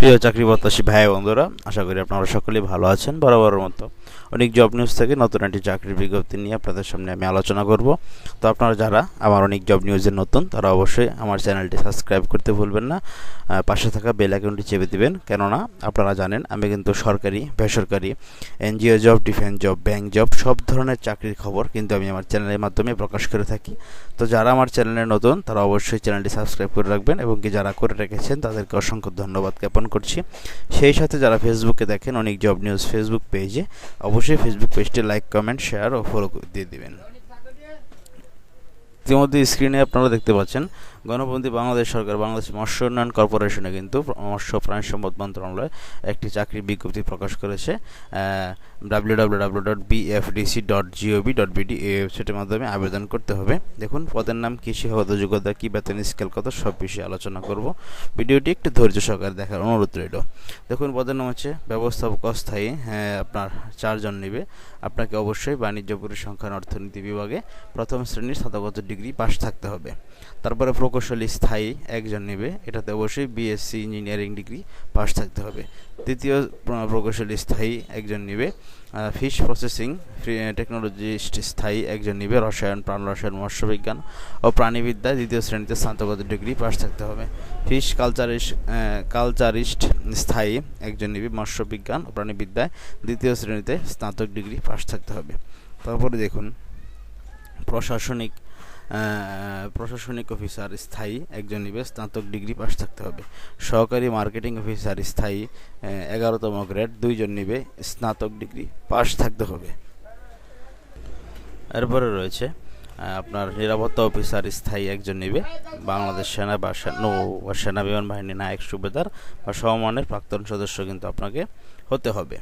প্রিয় চাকরি প্রত্যাশী ভাই বন্ধুরা, আশা করি আপনারা সকলেই ভালো আছেন বরাবরের মতো। অনেক জব নিউজ থেকে নতুন একটি চাকরির বিজ্ঞপ্তি নিয়ে আপনাদের সামনে আমি আলোচনা করব। তো আপনারা যারা আমার অনেক জব নিউজের নতুন, তারা অবশ্যই আমার চ্যানেলটি সাবস্ক্রাইব করতে ভুলবেন না। পাশে থাকা বেল আইকনটি চেপে দিবেন। কেননা, আপনারা জানেন, আমি কিন্তু সরকারি, বেসরকারি NGO job defence job bank job সব ধরনের চাকরির খবর কিন্তু আমি আমার চ্যানেলের মাধ্যমে প্রকাশ করে থাকি। তো যারা আমার চ্যানেলে নতুন, তারা অবশ্যই চ্যানেলটি সাবস্ক্রাইব করে রাখবেন এবং কি যারা করে রেখেছেন, তাদেরকে অসংখ্য ধন্যবাদ জ্ঞাপন করছি। সেই সাথে যারা ফেসবুকে দেখেন, অনেক জব নিউজ ফেসবুক পেজে অবশ্যই ফেসবুক পেজটি লাইক কমেন্ট শেয়ার ও ফলো দিয়ে দিবেন। ইতিমধ্যে স্ক্রিনে আপনারা দেখতে পাচ্ছেন গণপন্থী বাংলাদেশ সরকার, বাংলাদেশ মৎস্য উন্নয়ন কর্পোরেশনে কিন্তু মৎস্য প্রাণী সম্পদ মন্ত্রণালয় একটি চাকরির বিজ্ঞপ্তি প্রকাশ করেছে W W W dot BFDC dot GOV dot BD এই ওয়েবসাইটের মাধ্যমে আবেদন করতে হবে। দেখুন, পদের নাম, কৃষি শিক্ষাগত যোগ্যতা কী, বেতন, স্কেল কত, সব বিষয়ে আলোচনা করব। ভিডিওটি একটু ধৈর্য সহকারে দেখার অনুরোধ রইল। দেখুন, পদের নাম হচ্ছে ব্যবস্থাপক অস্থায়ী হ্যাঁ আপনার চারজন নেবে। আপনাকে অবশ্যই বাণিজ্য পরিসংখ্যান অর্থনীতি বিভাগে প্রথম শ্রেণির স্নাতকোত্তর ডিগ্রি পাস থাকতে হবে। তারপরে প্রকৌশলী স্থায়ী একজন নেবে, এটাতে অবশ্যই বিএসসি ইঞ্জিনিয়ারিং ডিগ্রি পাস থাকতে হবে। তৃতীয় প্র- প্রকৌশলী স্থায়ী একজন নেবে ফিশ প্রসেসিং টেকনোলজিস্ট স্থায়ী একজন নেবে, রসায়ন, প্রাণ রসায়ন, মৎস্যবিজ্ঞান ও প্রাণীবিদ্যায় দ্বিতীয় শ্রেণীতে স্নাতকোত্তর ডিগ্রি পাস থাকতে হবে। ফিশ কালচারিস্ট কালচারিস্ট স্থায়ী একজন নেবে, মৎস্যবিজ্ঞান ও প্রাণীবিদ্যায় দ্বিতীয় শ্রেণীতে স্নাতক ডিগ্রি পাস থাকতে হবে। তারপরে দেখুন, প্রশাসনিক প্রশাসনিক অফিসার স্থায়ী, একজন নিবে স্নাতক ডিগ্রি পাস থাকতে হবে। সহকারী মার্কেটিং অফিসার স্থায়ী এগারোতম গ্রেড, দুইজন নিবে, স্নাতক ডিগ্রি পাস থাকতে হবে। এরপরে রয়েছে আপনার নিরাপত্তা অফিসার স্থায়ী, একজন নিবে, বাংলাদেশ সেনা বা নৌ বা সেনা বিমান বাহিনী নায়ক সুবেদার বা সমমানের প্রাক্তন সদস্য কিন্তু আপনাকে হতে হবে।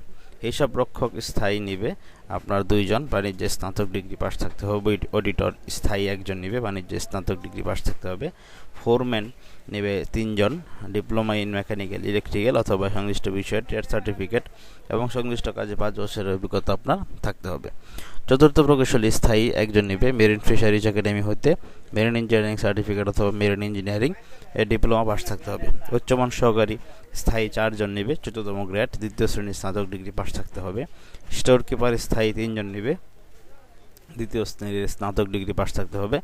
হিসাব রক্ষক স্থায়ী নিবে আপনার দুইজন বাণিজ্যে স্নাতক ডিগ্রি পাস থাকতে হবে অডিটর স্থায়ী একজন নিবে, বাণিজ্যে স্নাতক ডিগ্রি পাস থাকতে হবে। ফোরম্যান নেবে তিনজন ডিপ্লোমা ইন মেকানিক্যাল ইলেকট্রিক্যাল অথবা সংশ্লিষ্ট বিষয়ে ট্রেড সার্টিফিকেট এবং সংশ্লিষ্ট কাজে পাঁচ বছরের অভিজ্ঞতা আপনার থাকতে হবে। চতুর্থ প্রকৌশলী স্থায়ী একজন নেবে মেরিন ফিশারিজ একাডেমি হতে মেরিন ইঞ্জিনিয়ারিং সার্টিফিকেট অথবা মেরিন ইঞ্জিনিয়ারিং এর ডিপ্লোমা পাস থাকতে হবে। উচ্চমান সহকারী স্থায়ী চারজন নেবে চতুর্থম গ্রেড দ্বিতীয় শ্রেণির স্নাতক ডিগ্রি পাস থাকতে হবে। স্টোর কিপার স্থায়ী তিনজন নেবে। দ্বিতীয় শ্রেণির স্নাতক ডিগ্রি পাস থাকতে হবে।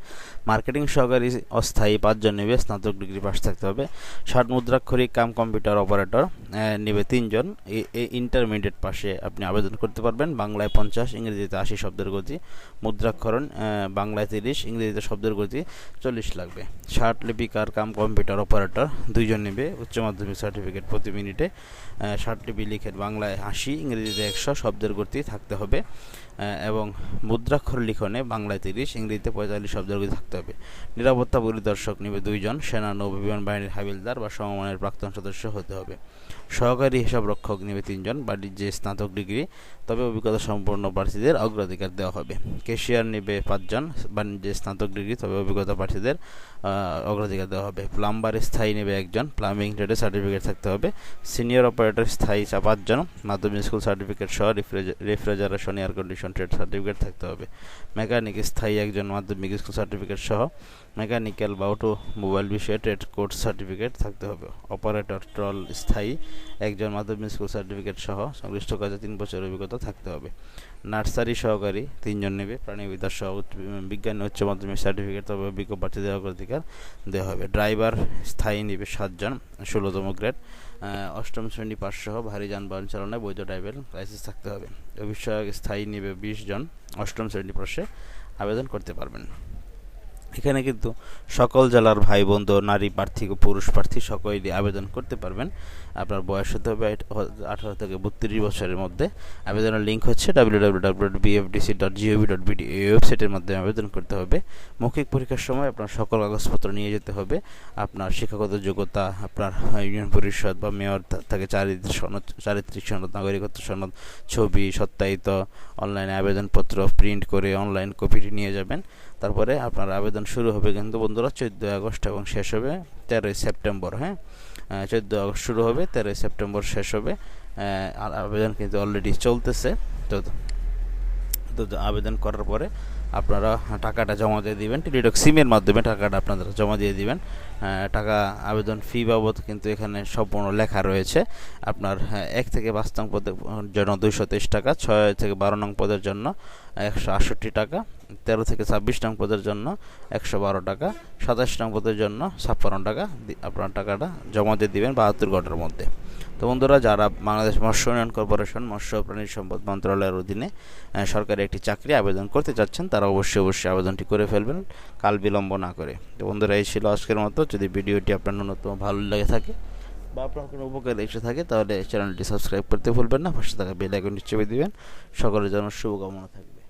মার্কেটিং সহকারী অস্থায়ী পাঁচজন নেবে, স্নাতক ডিগ্রি পাস থাকতে হবে। ষাট মুদ্রাক্ষরিক কাম কম্পিউটার অপারেটর নেবে তিনজন। এই ইন্টারমিডিয়েট পাশে আপনি আবেদন করতে পারবেন। বাংলায় পঞ্চাশ, ইংরেজিতে আশি শব্দের গতি। মুদ্রাক্ষরণ বাংলায় তিরিশ, ইংরেজিতে শব্দের গতি চল্লিশ লাগবে। ষাট লিপিকার কাম কম্পিউটার অপারেটর, দুইজন নেবে। উচ্চ মাধ্যমিক সার্টিফিকেট প্রতি মিনিটে ষাট লিপি লিখে বাংলায় আশি, ইংরেজিতে একশো শব্দের গতি থাকতে হবে। এবং মুদ্রাক্ষর লিখনে বাংলায় তিরিশ, ইংরেজিতে পঁয়তাল্লিশ শব্দের গতি থাকতে হবে। নিরাপত্তা পরিদর্শক নিবে দুইজন, সেনা নৌ বিমান বাহিনীর হাবিলদার বা সমমানের প্রাক্তন সদস্য হতে হবে। সহকারী হিসাব রক্ষক নেবে তিনজন, বাণিজ্যে স্নাতক ডিগ্রি, তবে অভিজ্ঞতা সম্পন্ন প্রার্থীদের অগ্রাধিকার দেওয়া হবে। কেশিয়ার নিবে পাঁচজন, বাণিজ্যে স্নাতক ডিগ্রি, তবে অভিজ্ঞতা প্রার্থীদের অগ্রাধিকার দেওয়া হবে। প্লাম্বার স্থায়ী নেবে একজন, প্লাম্বিং ট্রেডের সার্টিফিকেট থাকতে হবে। সিনিয়র অপারেটর স্থায়ী চা পাঁচজন, মাধ্যমিক স্কুল সার্টিফিকেট সহ refrigeration, air condition, trade certificate থাকতে হবে। মেকানিক, স্থায়ী একজন মাধ্যমিক স্কুল সার্টিফিকেট সহ মেকানিক্যাল বা অটো মোবাইল বিষয়ে ট্রেড কোর্স সার্টিফিকেট থাকতে হবে। অপারেটর, ট্রল, স্থায়ী একজন মাধ্যমিক স্কুল সার্টিফিকেট সহ সংশ্লিষ্ট কাজে তিন বছরের অভিজ্ঞতা থাকতে হবে। নার্সারি সহকারী তিনজন নেবে প্রাণীবিদ্যা সহ বিজ্ঞান, উচ্চ মাধ্যমিক সার্টিফিকেট তবে অভিজ্ঞ প্রার্থীদের অধিকার দেওয়া হবে। ড্রাইভার স্থায়ী নেবে সাতজন, ষোলোতম গ্রেড। অষ্টম শ্রেণি পাস সহ ভারী যানবাহন চালনায় বৈধ ড্রাইভার লাইসেন্স থাকতে হবে। অভিষেক স্থায়ী নেবে বিশ জন, অষ্টম শ্রেণি পাশে আবেদন করতে পারবেন। এখানে কিন্তু সকল জেলার ভাই বন্ধু নারী প্রার্থী, পুরুষ প্রার্থী সকলেই আবেদন করতে পারবেন। আপনার বয়স হতে হবে আঠারো থেকে বত্রিশ বছরের মধ্যে। আবেদনের লিঙ্ক হচ্ছে W W W dot BFDC dot GOV dot BD এই ওয়েবসাইটের মাধ্যমে আবেদন করতে হবে। মৌখিক পরীক্ষার সময় আপনার সকল কাগজপত্র নিয়ে যেতে হবে। আপনার শিক্ষাগত যোগ্যতা, আপনার ইউনিয়ন পরিষদ বা মেয়র থেকে চারিত্রিক সনদ চারিত্রিক সনদ, নাগরিকত্ব সনদ, ছবি, সত্যায়িত অনলাইনে আবেদনপত্র প্রিন্ট করে অনলাইন কপিটি নিয়ে যাবেন। তারপরে আপনার আবেদন শুরু হবে কিন্তু বন্ধুরা চোদ্দোই আগস্ট এবং শেষ হবে তেরোই সেপ্টেম্বর হ্যাঁ? চোদ্দোই আগস্ট শুরু হবে, তেরোই সেপ্টেম্বর শেষ হবে। আর আবেদন কিন্তু অলরেডি চলতেছে। তো তো আবেদন করার পরে আপনারা টাকাটা জমা দিয়ে দিবেন। টেলিটক সিমের মাধ্যমে টাকাটা আপনারা জমা দিয়ে দিবেন। টাকা আবেদন ফি বাবদ কিন্তু এখানে সম্পূর্ণ লেখা রয়েছে। আপনার এক থেকে পাঁচ নং পদের জন্য দুইশো তেইশ টাকা, ছয় থেকে বারো নং পদের জন্য একশো আটষট্টি টাকা। তেরো থেকে ছাব্বিশ নং পদের জন্য একশো বারো টাকা, সাতাশ নং পদের জন্য ছাপ্পান্ন টাকা আপনার টাকাটা জমা দিয়ে দিবেন বাহাত্তর ঘণ্টার মধ্যে। তো বন্ধুরা, যারা বাংলাদেশ মৎস্য উন্নয়ন কর্পোরেশন, মৎস্য প্রাণী সম্পদ মন্ত্রণালয়ের অধীনে সরকারি একটি চাকরি আবেদন করতে চাচ্ছেন, তারা অবশ্যই অবশ্যই আবেদনটি করে ফেলবেন, কাল বিলম্ব না করে। তো বন্ধুরা, এই ছিল আজকের মতো। যদি ভিডিওটি আপনার ন্যূনতম ভালো লেগে থাকে বা আপনার কোনো উপকার এসে থাকে, তাহলে চ্যানেলটি সাবস্ক্রাইব করতে ভুলবেন না, পাশে থাকা বেল আইকনটি চেপে দিবেন। সকলের জন্য শুভকামনা থাকবে।